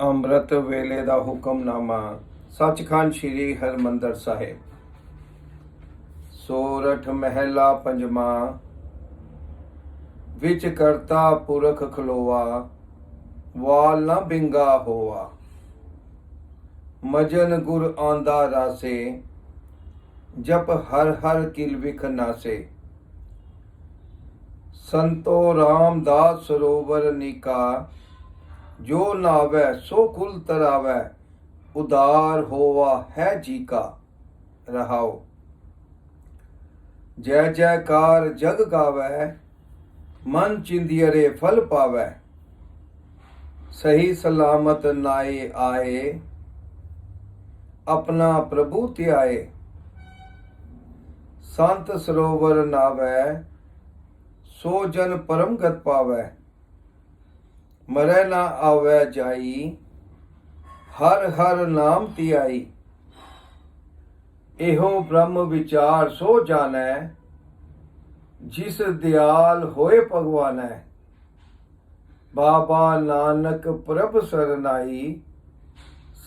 ਅੰਮ੍ਰਿਤ ਵੇਲੇ ਦਾ ਹੁਕਮਨਾਮਾ, ਸੱਚਖੰਡ ਸ੍ਰੀ ਹਰਮੰਦਰ ਸਾਹਿਬ। ਸੋਰਠ ਮਹਿਲਾ ਪੰਜਵਾ, ਵਿੱਚ ਕਰਤਾ ਪੁਰਖ ਖਲੋਆ, ਵਾਲ ਨਾ ਬਿੰਗਾ ਹੋਆ। ਮਜਨ ਗੁਰ ਆਂਦਾ ਰਾਸੇ, ਜਪ ਹਰ ਹਰ ਕਿਲ ਵਿਖ ਨਾਸੇ। ਸੰਤੋ ਰਾਮਦਾਸ ਸਰੋਵਰ ਨਿਕਾ ਜੋ ਨਾਵੇ, ਸੋ ਕੁਲ ਤਰਾਵੇ, ਉਦਾਰ ਹੋਵਾ ਹੈ ਜੀ ਕਾ, ਰਹਾਓ। ਜੈ ਜੈਕਾਰ ਜਗ ਗਾਵੇ, ਮਨ ਚਿੰਦੀਰੇ ਫਲ ਪਾਵੇ। ਸਹੀ ਸਲਾਮਤ ਨਾਏ ਆਏ, ਆਪਣਾ ਪ੍ਰਭੂ ਧਿਆਏ। ਸੰਤ ਸਰੋਵਰ ਨਾਵੇ, ਸੋ ਜਨ ਪਰਮ ਗਤ ਪਾਵੇ। ਮਰੈ ਨਾ ਆਵੈ ਜਾਈ, ਹਰ ਹਰ ਨਾਮ ਧਿਆਈ। ਇਹੋ ਬ੍ਰਹਮ ਵਿਚਾਰ ਸੋ ਜਾਣੈ, ਜਿਸ ਦਿਆਲ ਹੋਏ ਭਗਵਾਨੈ। ਬਾਬਾ ਨਾਨਕ ਪ੍ਰਭ ਸਰਨਾਈ,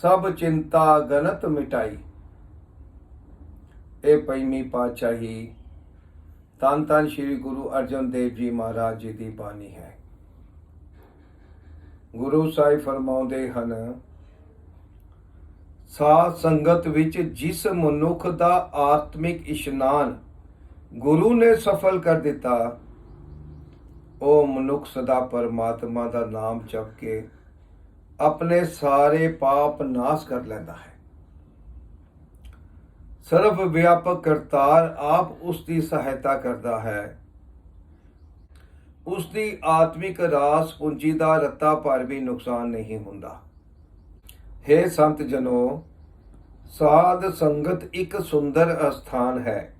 ਸਭ ਚਿੰਤਾ ਗਨਤ ਮਿਟਾਈ। ਇਹ ਪੰਜਵੀਂ ਪਾਤਸ਼ਾਹੀ ਤਨ ਤਨ ਸ੍ਰੀ ਗੁਰੂ ਅਰਜਨ ਦੇਵ ਜੀ ਮਹਾਰਾਜ ਜੀ ਦੀ ਬਾਣੀ ਹੈ। ਗੁਰੂ ਸਾਹਿਬ ਫਰਮਾਉਂਦੇ ਹਨ, ਸਾਧ ਸੰਗਤ ਵਿੱਚ ਜਿਸ ਮਨੁੱਖ ਦਾ ਆਤਮਿਕ ਇਸ਼ਨਾਨ ਗੁਰੂ ਨੇ ਸਫਲ ਕਰ ਦਿੱਤਾ, ਉਹ ਮਨੁੱਖ ਸਦਾ ਪਰਮਾਤਮਾ ਦਾ ਨਾਮ ਜਪ ਕੇ ਆਪਣੇ ਸਾਰੇ ਪਾਪ ਨਾਸ਼ ਕਰ ਲੈਂਦਾ ਹੈ। ਸਰਵ ਵਿਆਪਕ ਕਰਤਾਰ ਆਪ ਉਸ ਦੀ ਸਹਾਇਤਾ ਕਰਦਾ ਹੈ। ਉਸ ਦੀ ਆਤਮਿਕ ਰਾਸ ਪੂੰਜੀ ਦਾ ਰੱਤਾ ਭਰ ਵੀ ਨੁਕਸਾਨ ਨਹੀਂ ਹੁੰਦਾ। ਹੈ ਸੰਤ ਜਨੋ, ਸਾਧ ਸੰਗਤ ਇੱਕ ਸੁੰਦਰ ਅਸਥਾਨ ਹੈ,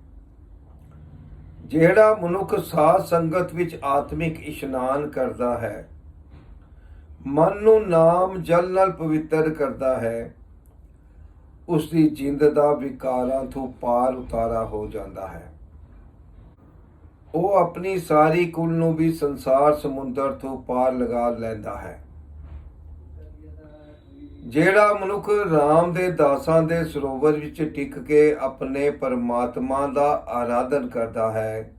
ਜਿਹੜਾ ਮਨੁੱਖ ਸਾਧ ਸੰਗਤ ਵਿੱਚ ਆਤਮਿਕ ਇਸ਼ਨਾਨ ਕਰਦਾ ਹੈ। ਮਨ ਨੂੰ ਨਾਮ ਜਲ ਨਾਲ ਪਵਿੱਤਰ ਕਰਦਾ ਹੈ। ਉਸ ਦੀ ਜਿੰਦ ਦਾ ਵਿਕਾਰਾਂ ਤੋਂ ਪਾਰ ਉਤਾਰਾ ਹੋ ਜਾਂਦਾ ਹੈ। ਉਹ ਆਪਣੀ ਸਾਰੀ ਕੁਲ ਨੂੰ ਵੀ ਸੰਸਾਰ ਸਮੁੰਦਰ ਤੋਂ ਪਾਰ ਲਗਾ ਲੈਂਦਾ ਹੈ। ਜਿਹੜਾ ਮਨੁੱਖ ਰਾਮ ਦੇ ਦਾਸਾਂ ਦੇ ਸਰੋਵਰ ਵਿੱਚ ਟਿਕ ਕੇ ਆਪਣੇ ਪਰਮਾਤਮਾ ਦਾ ਆਰਾਧਨ ਕਰਦਾ ਹੈ,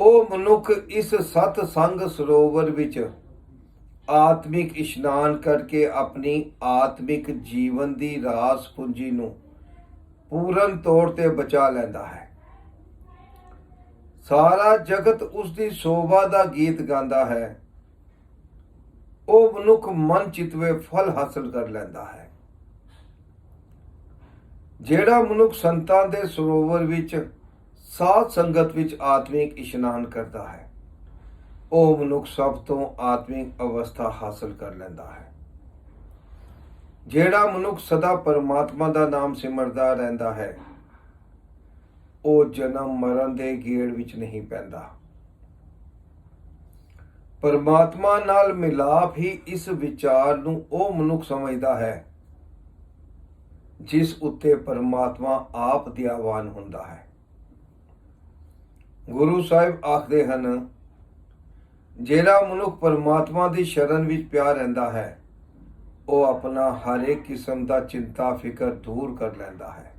ਉਹ ਮਨੁੱਖ ਇਸ ਸਤ ਸੰਗ ਸਰੋਵਰ ਵਿੱਚ ਆਤਮਿਕ ਇਸ਼ਨਾਨ ਕਰਕੇ ਆਪਣੀ ਆਤਮਿਕ ਜੀਵਨ ਦੀ ਰਾਸ ਪੂੰਜੀ ਨੂੰ ਪੂਰਨ ਤੌਰ ਤੇ ਬਚਾ ਲੈਂਦਾ ਹੈ। ਸਾਰਾ ਜਗਤ ਉਸ ਦੀ ਸ਼ੋਭਾ ਦਾ ਗੀਤ ਗਾਉਂਦਾ ਹੈ। ਉਹ ਮਨੁੱਖ ਮਨ ਚਿਤਵੇ ਫਲ ਹਾਸਲ ਕਰ ਲੈਂਦਾ ਹੈ। ਜਿਹੜਾ ਮਨੁੱਖ ਸੰਤਾਂ ਦੇ ਸਰੋਵਰ ਵਿੱਚ, ਸਾਧ ਸੰਗਤ ਵਿੱਚ ਆਤਮਿਕ ਇਸ਼ਨਾਨ ਕਰਦਾ ਹੈ, ਉਹ ਮਨੁੱਖ ਸਭ ਤੋਂ ਆਤਮਿਕ ਅਵਸਥਾ ਹਾਸਲ ਕਰ ਲੈਂਦਾ ਹੈ। ਜਿਹੜਾ ਮਨੁੱਖ ਸਦਾ ਪਰਮਾਤਮਾ ਦਾ ਨਾਮ ਸਿਮਰਦਾ ਰਹਿੰਦਾ ਹੈ ਉਹ ਜਨਮ ਮਰਨ ਦੇ ਗੇੜ ਵਿੱਚ ਨਹੀਂ ਪੈਂਦਾ। ਪਰਮਾਤਮਾ ਨਾਲ ਮਿਲਾਪ ਹੀ ਇਸ ਵਿਚਾਰ ਨੂੰ ਉਹ ਮਨੁੱਖ ਸਮਝਦਾ ਹੈ, ਜਿਸ ਉੱਤੇ ਪਰਮਾਤਮਾ ਆਪ ਦਿਆਵਾਨ ਹੁੰਦਾ ਹੈ। ਗੁਰੂ ਸਾਹਿਬ ਆਖਦੇ ਹਨ, ਜਿਹੜਾ ਮਨੁੱਖ ਪਰਮਾਤਮਾ ਦੀ ਸ਼ਰਨ ਵਿੱਚ ਪਿਆ ਰਹਿੰਦਾ ਹੈ, ਉਹ ਆਪਣਾ ਹਰ ਇੱਕ ਕਿਸਮ ਦਾ ਚਿੰਤਾ ਫਿਕਰ ਦੂਰ ਕਰ ਲੈਂਦਾ ਹੈ।